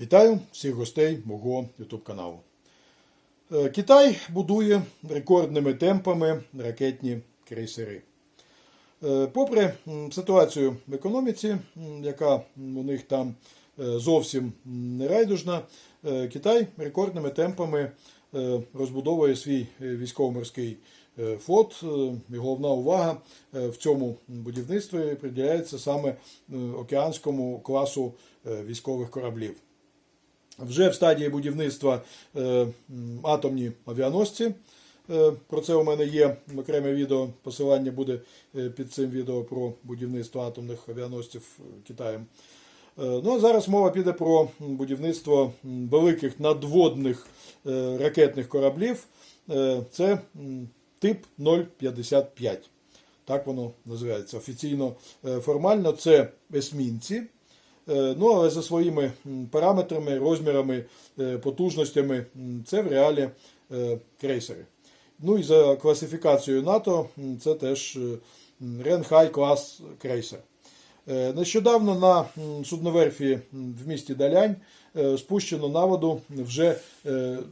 Вітаю всіх гостей мого YouTube каналу. Е, Китай будує рекордними темпами ракетні крейсери. Е, Попри ситуацію в економіці, яка у них там е, зовсім не райдужна, Китай рекордними темпами розбудовує свій військово-морський флот. І головна увага в цьому будівництві приділяється саме океанському класу військових кораблів. Вже в стадії будівництва е, атомні авіаносці. Е, Про це у мене є окреме відео. Посилання буде е, під цим відео про будівництво атомних авіаносців Китаєм. Ну а зараз мова піде про будівництво великих надводних ракетних кораблів. Це тип 055. Так воно називається офіційно формально. Це есмінці. Е, Ну, але за своїми параметрами, розмірами, е, потужностями це в реалі е, крейсери. Ну і за класифікацією НАТО це теж Ренхай клас крейсер. Нещодавно на судноверфі в місті Далянь спущено на воду вже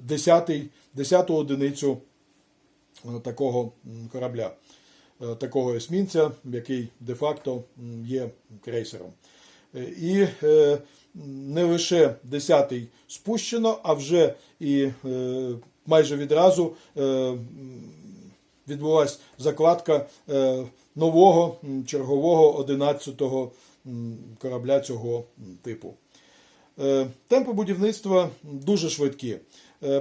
10-й, 10-ту одиницю такого корабля, такого есмінця, який де-факто є крейсером. Е, І е, не лише 10-й спущено, а вже і е, майже відразу відбулася закладка нового чергового 11-го корабля цього типу. Темпи будівництва дуже швидкі.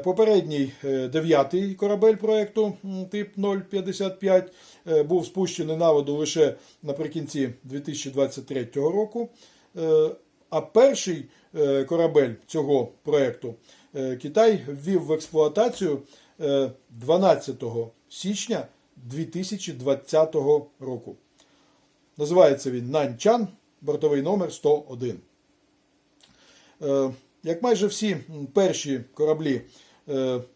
Попередній дев'ятий корабель проєкту тип 055 е, був спущений на воду лише наприкінці 2023 року. Е, А перший е, корабель цього проєкту е, Китай ввів в експлуатацію е, 12 січня 2020 року. Називається він Нанчан, бортовий номер 101. Е, Як майже всі перші кораблі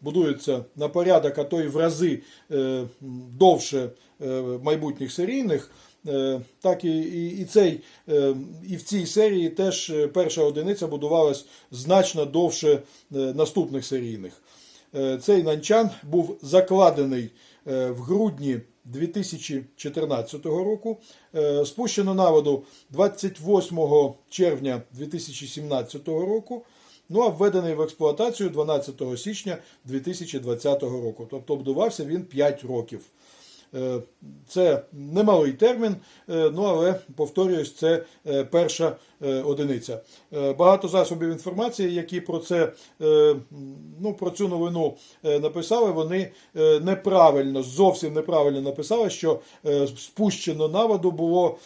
будуються на порядок, а то й в рази довше майбутніх серійних, так і, і, і, цей, е, і в цій серії теж е, перша одиниця будувалась значно довше е, наступних серійних. Е, Цей нанчан був закладений е, в грудні 2014 року. Е, Спущено на воду 28 червня 2017 року. Ну а введений в експлуатацію 12 січня 2020 року. Тобто будувався він 5 років. Е, Це немалий термін, е, ну але повторююсь, це е, перша одиниця. Багато засобів інформації, які про це ну, про цю новину написали, вони неправильно, зовсім неправильно написали, що спущено на воду було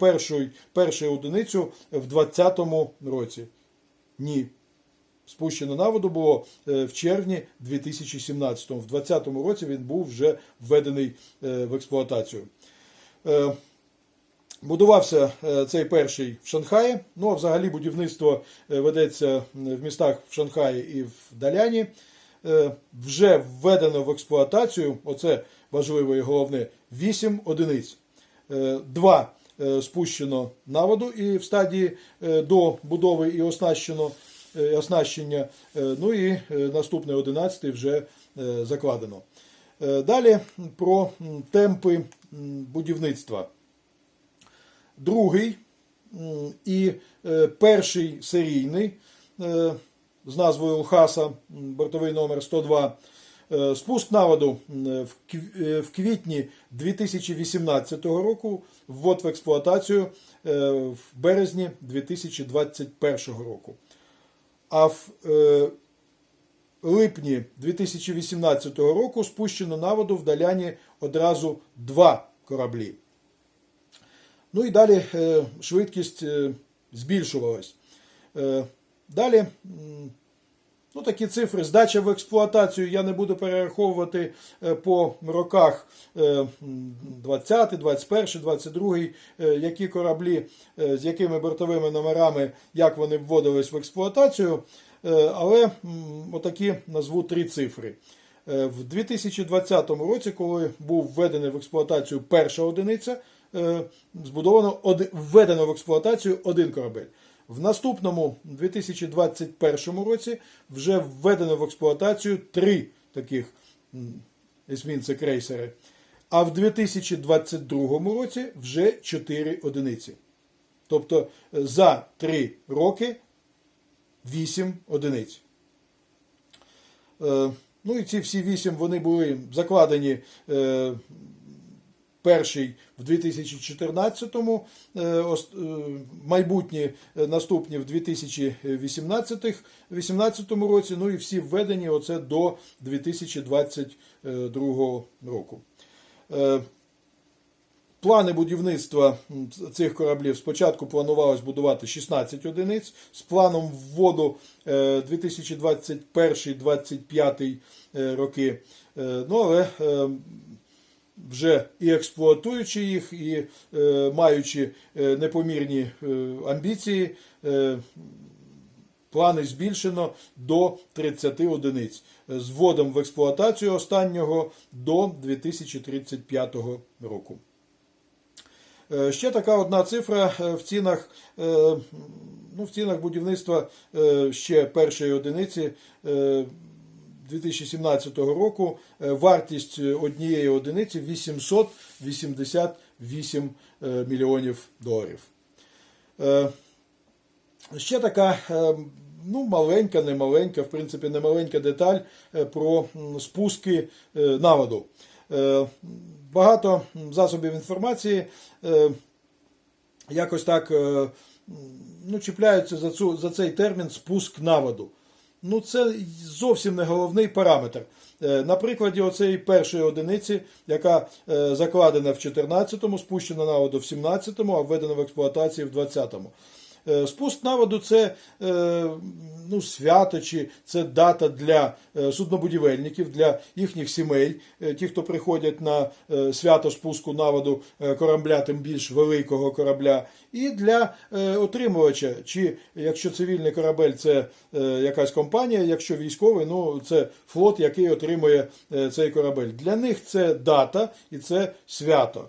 першою, першою одиницю в 2020 році. Ні. Спущено на воду було е, в червні 2017 В 2020 році він був вже введений е, в експлуатацію. Е, Будувався цей перший в Шанхаї. Ну а взагалі будівництво ведеться в містах в Шанхаї і в Даляні. Вже введено в експлуатацію, оце важливо і головне, 8 одиниць. Два спущено на воду і в стадії до будови і оснащено, оснащення. Е, Ну і е, наступний 11 вже е, закладено. Е, Далі про темпи будівництва. Другий і е, перший серійний е, з назвою Лхаса, м, бортовий номер 102. Е, Спуск на воду в кв- е, в квітні 2018 року, ввод в експлуатацію е, в березні 2021 року. А в е, липні 2018 року спущено на воду в Даляні одразу два кораблі. Ну і далі е, швидкість е, збільшувалась. Е, Далі, ну такі цифри, здача в експлуатацію я не буду перераховувати е, по роках е, м, 20, 21, 22, е, які кораблі, е, з якими бортовими номерами, як вони вводились в експлуатацію. Е, Але отакі назву три цифри. В 2020 році, коли був введений в експлуатацію перша одиниця, збудовано введено в експлуатацію один корабель. В наступному 2021 році вже введено в експлуатацію три таких есмінці крейсери. А в 2022 році вже 4 одиниці. Тобто е, за 3 роки 8 одиниць. Е, Ну і ці всі 8 вони були закладені е, перший в 2014-му, е, е, майбутні е, наступні в 2018 2018 році, ну і всі введені оце до 2022 року. Плани будівництва цих кораблів спочатку планувалось будувати 16 одиниць з планом вводу е, 2021-2025 е, роки. Ну, але вже і експлуатуючи їх, і е, маючи е, непомірні е, амбіції, е, плани збільшено до 30 одиниць з вводом в експлуатацію останнього до 2035 року. Е, Ще така одна цифра е, в цінах, е, ну, в цінах будівництва е, ще першої одиниці е, 2017 року. е, Вартість однієї одиниці 888 е, мільйонів доларів. Е, Ще така е, ну, маленька, не маленька, в принципі, не маленька деталь е, про спуски е, на воду. Е, Багато засобів інформації е, якось так е, ну, чіпляються за, цю, за цей термін спуск на воду. Ну, це зовсім не головний параметр. Е, На прикладі оцеї першої одиниці, яка е, закладена в 14-му, спущена на воду в 17-му, а введена в експлуатацію в 20-му. Е, Спуск на воду це е, ну, свято чи це дата для е, суднобудівельників, для їхніх сімей, ті, хто приходять на свято спуску на воду корабля, тим більш великого корабля, і для отримувача, чи якщо цивільний корабель це якась компанія, якщо військовий, ну це флот, який отримує цей корабель. Для них це дата і це свято.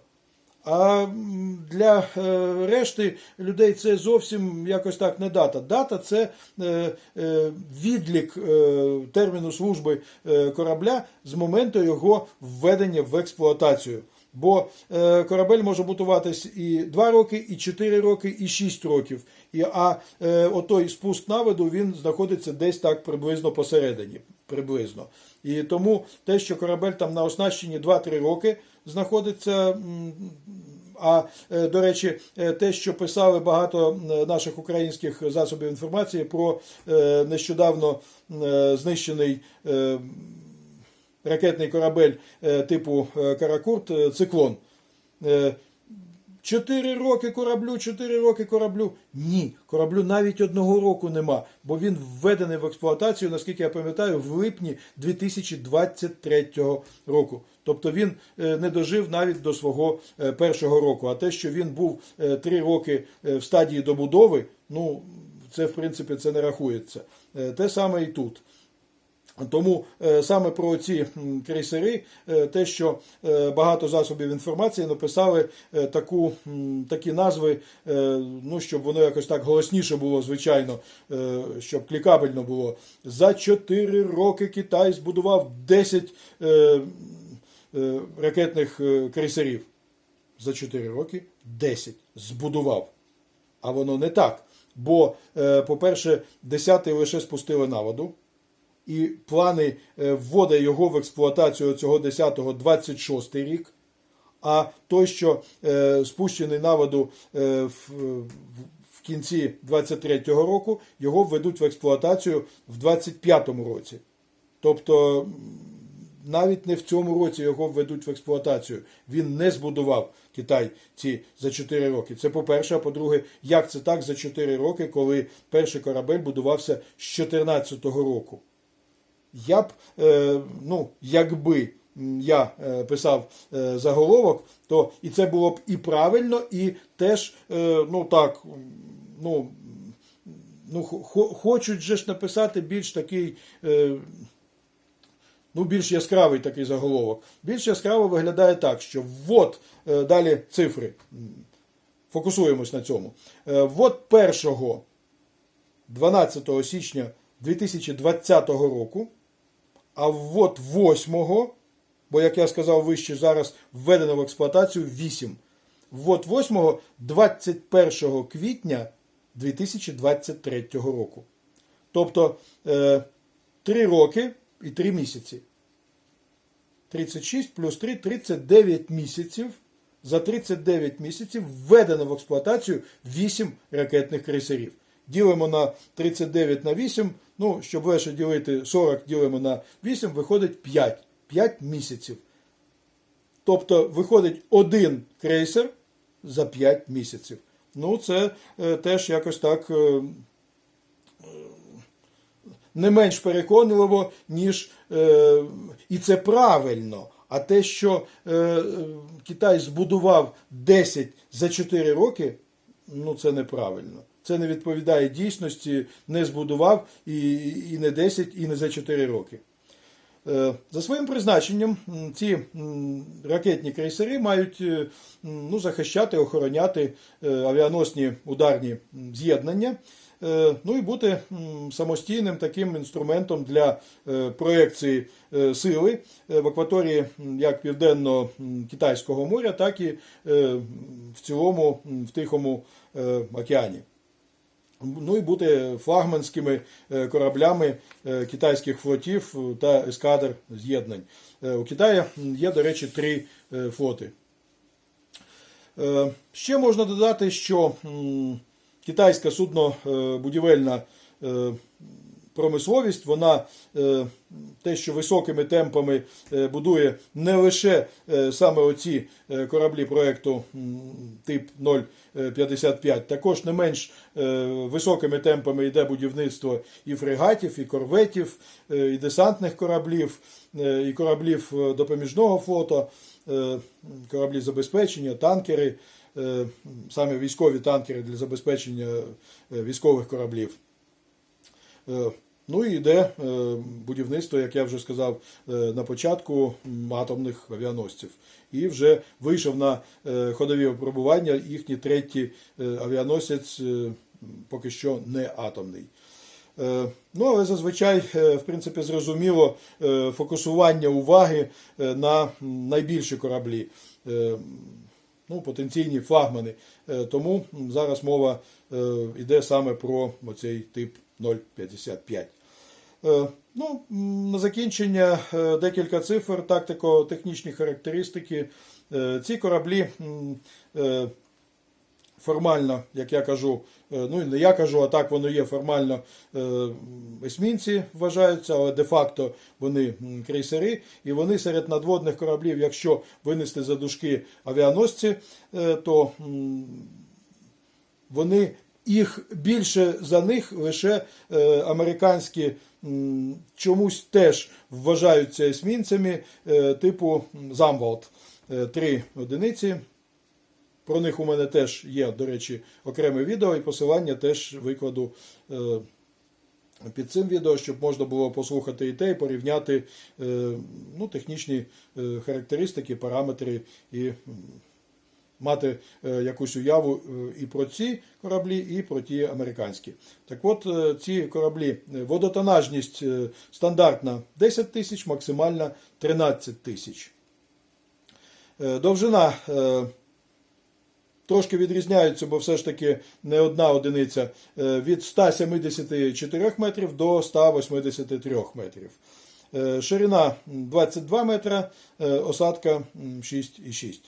А для е, решти людей це зовсім якось так не дата. Дата це е, е, відлік терміну служби корабля з моменту його введення в експлуатацію. Бо корабель може будуватись і 2 роки, і 4 роки, і 6 років. А отой спуск наводу він знаходиться десь так приблизно посередині. Приблизно. І тому те, що корабель там на оснащенні 2-3 роки знаходиться. а е, до речі, е, те, що писали багато наших українських засобів інформації про е, нещодавно знищений ракетний корабель типу Каракурт Циклон. Чотири роки кораблю, чотири роки кораблю. Ні, кораблю навіть одного року нема, бо він введений в експлуатацію, наскільки я пам'ятаю, в липні 2023 року. Тобто він е, не дожив навіть до свого е, першого року. А те, що він був е, три роки в стадії добудови, ну це в принципі це не рахується. Те саме і тут. Тому саме про ці крейсери, те, що багато засобів інформації написали таку, такі назви, ну, щоб воно якось так голосніше було, звичайно, щоб клікабельно було. За 4 роки Китай збудував 10 е, е, ракетних е, крейсерів. За 4 роки 10 збудував. А воно не так. Бо, е, по-перше, 10-й лише спустили на воду і плани е, вводу його в експлуатацію цього 10-го 26 рік. А той, що е, спущений на воду е, в, кінці 23-го року, його введуть в експлуатацію в 25-му році. Тобто навіть не в цьому році його введуть в експлуатацію. Він не збудував Китай ці за 4 роки. Це по-перше, а по-друге, як це так за 4 роки, коли перший корабель будувався з 14-го року? Я б, е, ну, якби я е, писав е, заголовок, то і це було б і правильно, і теж, е, ну так, ну, ну, хо- хочуть же ж написати більш такий. Е, Ну, більш яскравий такий заголовок. Більш яскраво виглядає так, що ввод, е, далі цифри, фокусуємось на цьому. Е, Ввод першого 12 січня 2020 року, а ввод 8, бо, як я сказав вище, зараз введено в експлуатацію 8. Ввод 8 21 квітня 2023 року. Тобто е, 3 роки і 3 місяці. 36 плюс 3 39 місяців. За 39 місяців введено в експлуатацію 8 ракетних крейсерів. Ділимо на 39 на 8. Ну, щоб легше ділити 40 ділимо на 8, виходить 5. 5 місяців. Тобто виходить один крейсер за 5 місяців. Ну, це е, теж якось так. е, не менш переконливо, ніж е, і це правильно. А те, що е, Китай збудував 10 за 4 роки, ну це неправильно. Це не відповідає дійсності, не збудував і, і не 10, і не за 4 роки. Е, За своїм призначенням ці ракетні крейсери мають е, ну, захищати, охороняти е, авіаносні ударні з'єднання, ну і бути самостійним таким інструментом для е, проекції е, сили е, в акваторії як Південно-Китайського моря, так і е, в цілому в Тихому е, океані. Ну і бути флагманськими е, кораблями е, китайських флотів та ескадр з'єднань. Е, У Китаї є, до речі, три е, флоти. Е, Ще можна додати, що китайська суднобудівельна е, промисловість, вона е, те, що високими темпами е, будує не лише саме оці кораблі проекту тип 055, також не менш високими темпами йде будівництво і фрегатів, і корветів, і десантних кораблів, і кораблів допоміжного флоту, кораблі забезпечення, танкери, саме військові танкери для забезпечення е, військових кораблів. Е, Ну і йде е, будівництво, як я вже сказав е, на початку, атомних авіаносців. І вже вийшов на е, ходові випробування їхній третій е, авіаносець, е, поки що не атомний. Е, Ну, але зазвичай, е, в принципі, зрозуміло е, фокусування уваги е, на найбільші кораблі, е, ну, потенційні флагмани. Е, Тому зараз мова е, йде саме про оцей тип 055. Е, Ну, на закінчення е, декілька цифр, тактико-технічні характеристики. Е, Ці кораблі е, формально, як я кажу, е, ну і не я кажу, а так воно є формально е, есмінці вважаються, але де-факто вони крейсери, і вони серед надводних кораблів, якщо винести за дужки авіаносці, е, то вони їх більше за них лише американські чомусь теж вважаються есмінцями типу Замвалд. Е, Три одиниці. Про них у мене теж є, до речі, окреме відео і посилання теж викладу е, під цим відео, щоб можна було послухати і те, і порівняти е, ну, технічні е, характеристики, параметри і мати якусь уяву і про ці кораблі, і про ті американські. Так от, ці кораблі, водотонажність стандартна 10 тисяч, максимальна 13 тисяч. Довжина трошки відрізняються, бо все ж таки не одна одиниця е, від 174 метрів до 183 метрів. Е, Ширина 22 метра, е, осадка 6,6.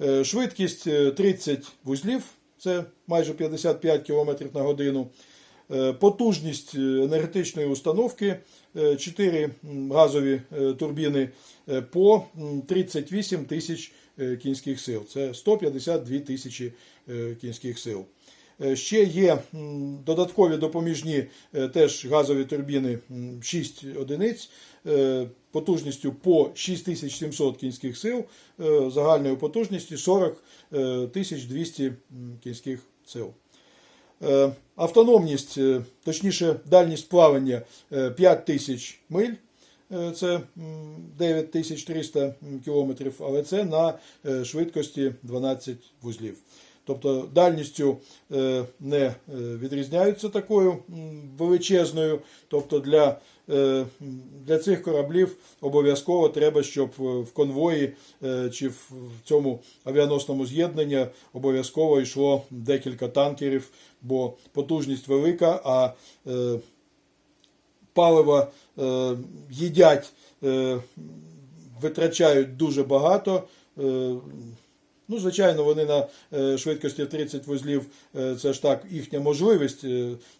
Е, Швидкість е, 30 вузлів, це майже 55 км на годину. Потужність енергетичної установки 4 газові турбіни по 38 тисяч кінських сил. Це 152 тисячі е, кінських сил. Е, Ще є додаткові допоміжні е, теж газові турбіни 6 одиниць е, потужністю по 6700 кінських сил, е, загальною потужністю 40 е, 200 кінських сил. Е, Автономність, е, точніше, дальність плавання е, 5000 миль. Е, Це 9300 кілометрів, але це на е, швидкості 12 вузлів. тобто дальністю е, не відрізняються такою величезною. Тобто для, для цих кораблів обов'язково треба, щоб в конвої чи в цьому авіаносному з'єднанні обов'язково йшло декілька танкерів, бо потужність велика, а палива е, їдять, е, витрачають дуже багато. Е, Ну, звичайно, вони на швидкості 30 вузлів, це ж так, їхня можливість.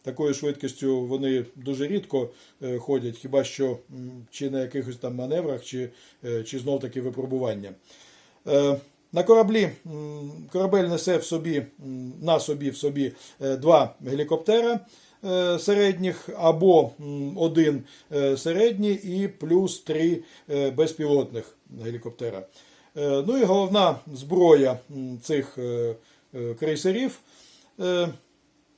Такою швидкістю вони дуже рідко ходять, хіба що чи на якихось там маневрах, чи, чи знов таки випробування. На кораблі корабель несе в собі, на собі в собі два гелікоптера середніх або один е, середній і плюс три е, безпілотних гелікоптера. Е, Ну і головна зброя цих е, е, крейсерів е,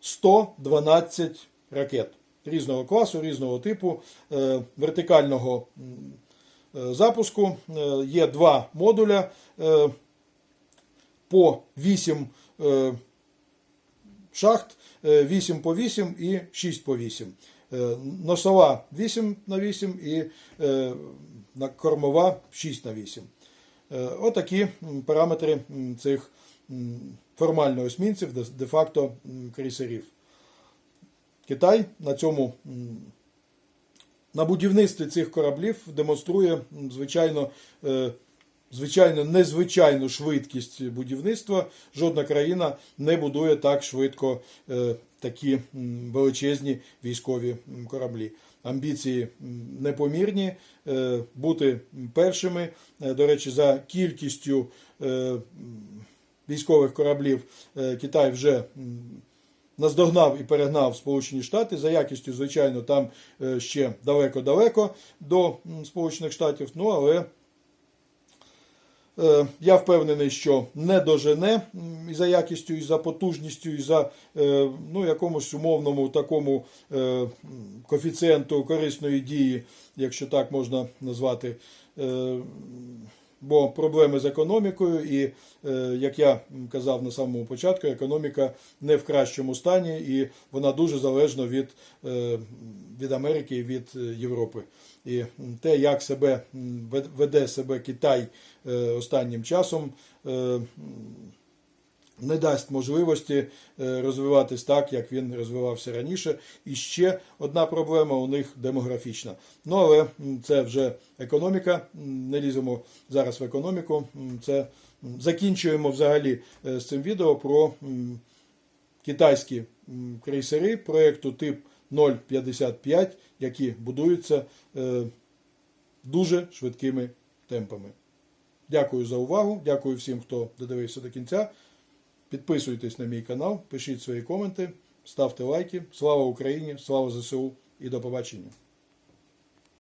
112 ракет різного класу, різного типу, е, вертикального е, запуску. Е, Є два модуля е, по 8 е, шахт, е, 8 по 8 і 6 по 8. Е, Носова 8 на 8 і е, кормова 6 на 8. Е, Отакі параметри цих формально есмінців, де- де-факто крейсерів. Китай на цьому на будівництві цих кораблів демонструє звичайно, е, звичайно незвичайну швидкість будівництва. Жодна країна не будує так швидко е, такі величезні військові кораблі. Амбіції непомірні, е, бути першими. Е, До речі, за кількістю військових кораблів Китай вже наздогнав і перегнав Сполучені Штати. За якістю, звичайно, там ще далеко-далеко до Сполучених Штатів. Ну, але я впевнений, що не дожене і за якістю, і за потужністю, і за е, ну, якомусь умовному такому е, коефіцієнту корисної дії, якщо так можна назвати. Бо проблеми з економікою, і е, як я казав на самому початку, економіка не в кращому стані, і вона дуже залежна від, е, від Америки і від е, Європи. І те, як себе веде себе Китай останнім часом, не дасть можливості е, розвиватись так, як він розвивався раніше. І ще одна проблема у них демографічна. Ну але це вже економіка. Не ліземо зараз в економіку. Це закінчуємо взагалі е, з цим відео про китайські крейсери проєкту тип 055, які будуються е, дуже швидкими темпами. Дякую за увагу. Дякую всім, хто додивився до кінця. Підписуйтесь на мій канал, пишіть свої коменти, ставте лайки. Слава Україні! Слава ЗСУ і до побачення!